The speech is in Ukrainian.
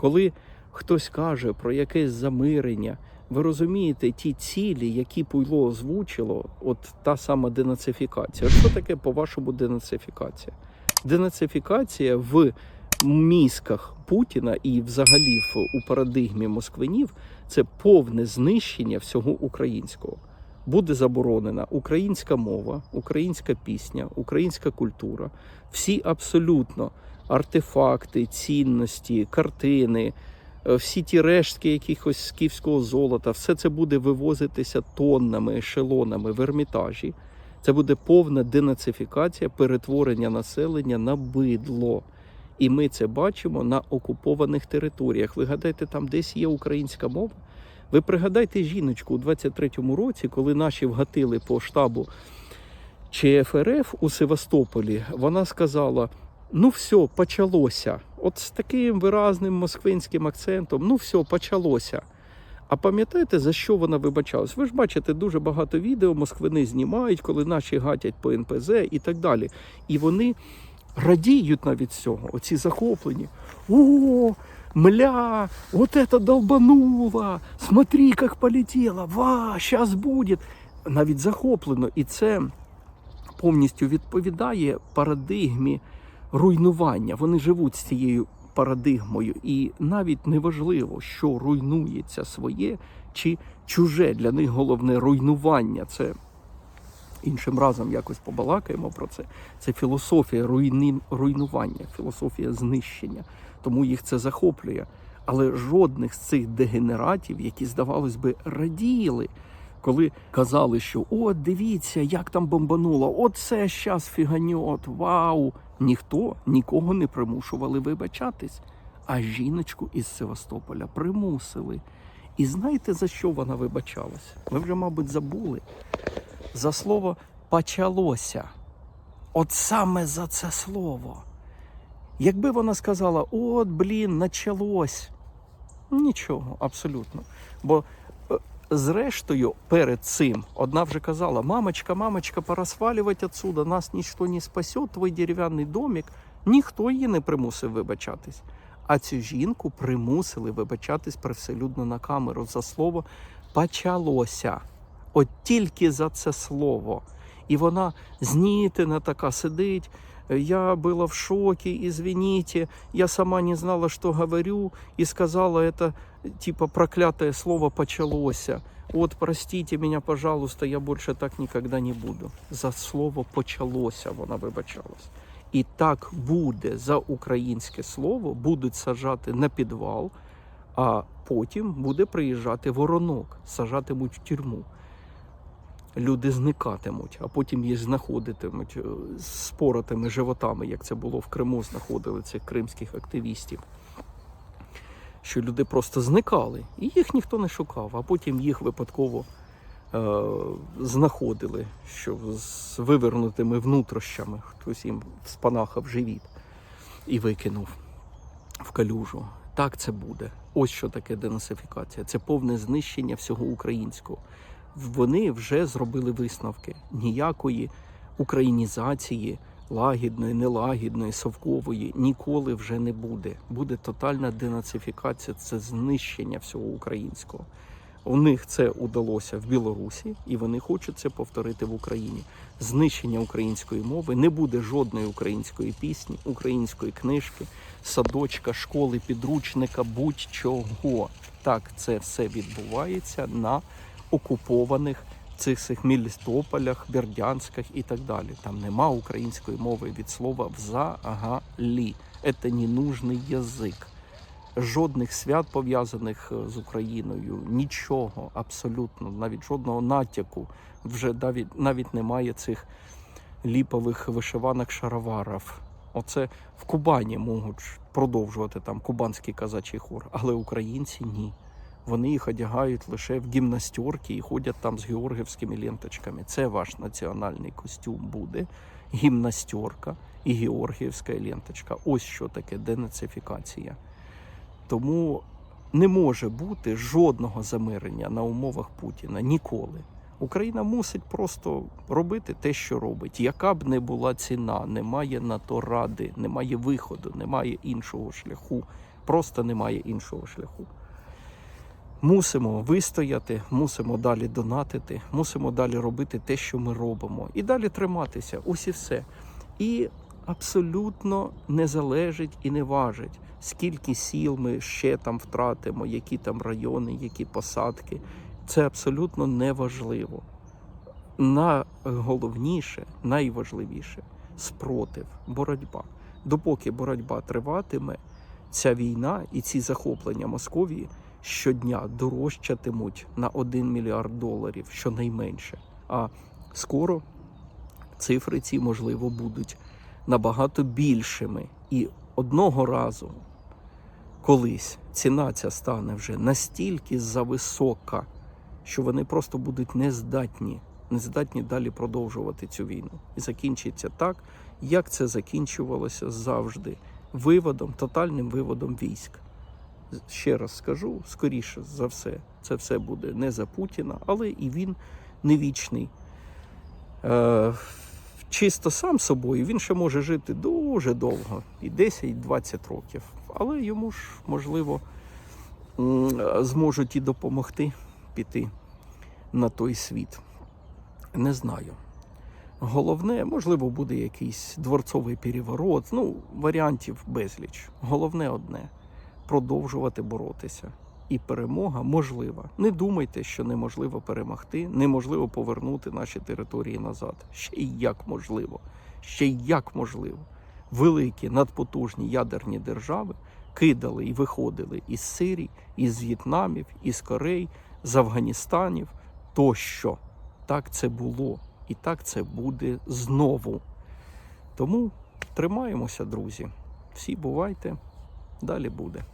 Коли хтось каже про якесь замирення, ви розумієте ті цілі, які Пуйло озвучило, от та сама денацифікація. Що таке, по-вашому, денацифікація? Денацифікація в мізках Путіна і взагалі в, у парадигмі москвинів це повне знищення всього українського. Буде заборонена українська мова, українська пісня, українська культура, всі абсолютно артефакти, цінності, картини, е, всі ті рештки якихось скіфського золота, все це буде вивозитися тоннами, ешелонами в Ермітажі. Це буде повна денацифікація, перетворення населення на бидло. І ми це бачимо на окупованих територіях. Ви гадаєте, там десь є українська мова? Ви пригадайте жіночку у 23-му році, коли наші вгатили по штабу ЧФРФ у Севастополі, вона сказала: ну все, почалося. От з таким виразним москвинським акцентом, ну все, почалося. А пам'ятаєте, за що вона вибачалась? Ви ж бачите, дуже багато відео москвини знімають, коли наші гатять по НПЗ і так далі. І вони радіють навіть цього, оці захоплені. О, мля, вот это долбануло, смотри, как полетело, ва, сейчас будет. Навіть захоплено. І це повністю відповідає парадигмі руйнування. Вони живуть з цією парадигмою, і навіть неважливо, що руйнується своє чи чуже. Для них головне руйнування. Це іншим разом якось побалакаємо про це. Це філософія руйни... руйнування, філософія знищення. Тому їх це захоплює. Але жодних з цих дегенератів, які, здавалось би, раділи, коли казали, що от дивіться, як там бомбануло, от це щас фіганьот, вау. Ніхто нікого не примушували вибачатись. А жіночку із Севастополя примусили. І знаєте, за що вона вибачалася? Ви вже, мабуть, забули. За слово почалося. От саме за це слово. Якби вона сказала, от, блін, началось. Нічого, абсолютно. Бо зрештою, перед цим одна вже казала: мамочка, мамочка, пора свалювати отсюда, нас ніщо не спасе, твій дерев'яний домик. Ніхто її не примусив вибачатись. А цю жінку примусили вибачатись привселюдно на камеру за слово почалося. От тільки за це слово. І вона знітена така сидить. Я была в шоке, извините, я сама не знала, что говорю, и сказала это, типа, проклятое слово «почалося». Вот, простите меня, пожалуйста, я больше так никогда не буду. За слово «почалося» вона вибачалась. І так буде за українське слово, будуть саджати на підвал, а потім буде приїжджати воронок, сажатимуть в тюрму люди зникатимуть, а потім їх знаходитимуть е, з споротими животами, як це було в Криму, знаходили цих кримських активістів. Що люди просто зникали, і їх ніхто не шукав, а потім їх випадково е, знаходили, що з вивернутими внутрішнями хтось їм спанахав живіт і викинув в калюжу. Так це буде. Ось що таке денацифікація. Це повне знищення всього українського вони вже зробили висновки. Ніякої українізації, лагідної, нелагідної, совкової ніколи вже не буде. Буде тотальна денацифікація, це знищення всього українського. У них це удалося в Білорусі, і вони хочуть це повторити в Україні. Знищення української мови не буде жодної української пісні, української книжки, садочка, школи, підручника, будь-чого. Так це все відбувається на окупованих цих цих Мелістополях, Бердянськах і так далі. Там нема української мови від слова взагалі. Це ненужний язик. Жодних свят пов'язаних е, з Україною, нічого абсолютно, навіть жодного натяку. Вже навіть навіть немає цих ліпових вишиванок шароварів. Оце в Кубані можуть продовжувати там кубанський казачий хор, але українці ні. Вони їх одягають лише в гімнастерки і ходять там з георгівськими ленточками. Це ваш національний костюм буде. Гімнастерка і георгіївська ленточка. Ось що таке денацифікація. Тому не може бути жодного замирення на умовах Путіна ніколи. Україна мусить просто робити те, що робить. Яка б не була ціна, немає на то ради, немає виходу, немає іншого шляху Просто немає іншого шляху. Мусимо вистояти, мусимо далі донатити, мусимо далі робити те, що ми робимо, і далі триматися. Ось і все. І абсолютно не залежить і не важить, скільки сіл ми ще там втратимо, які там райони, які посадки. Це абсолютно не важливо. Найголовніше, найважливіше спротив, боротьба. Допоки боротьба триватиме, ця війна і ці захоплення Московії щодня дорожчатимуть на 1 мільярд доларів, щонайменше. А скоро цифри ці, можливо, будуть набагато більшими. І одного разу, колись ціна ця стане вже настільки зависока, що вони просто будуть нездатні, нездатні далі продовжувати цю війну. І закінчиться так, як це закінчувалося завжди виводом, тотальним виводом військ. Ще раз скажу, скоріше за все, це все буде не за Путіна, але і він не вічний. Е, чисто сам собою він ще може жити дуже довго, і 10, і 20 років. Але йому ж, можливо, зможуть і допомогти піти на той світ. Не знаю. Головне, можливо, буде якийсь дворцовий переворот. Ну, варіантів безліч. Головне одне продовжувати боротися. І перемога можлива. Не думайте, що неможливо перемогти, неможливо повернути наші території назад. Ще й як можливо. Ще й як можливо. Великі надпотужні ядерні держави кидали і виходили із Сирії, із В'єтнамів, із Корей, з Афганістанів тощо. Так це було. І так це буде знову. Тому тримаємося, друзі. Всі бувайте, далі буде.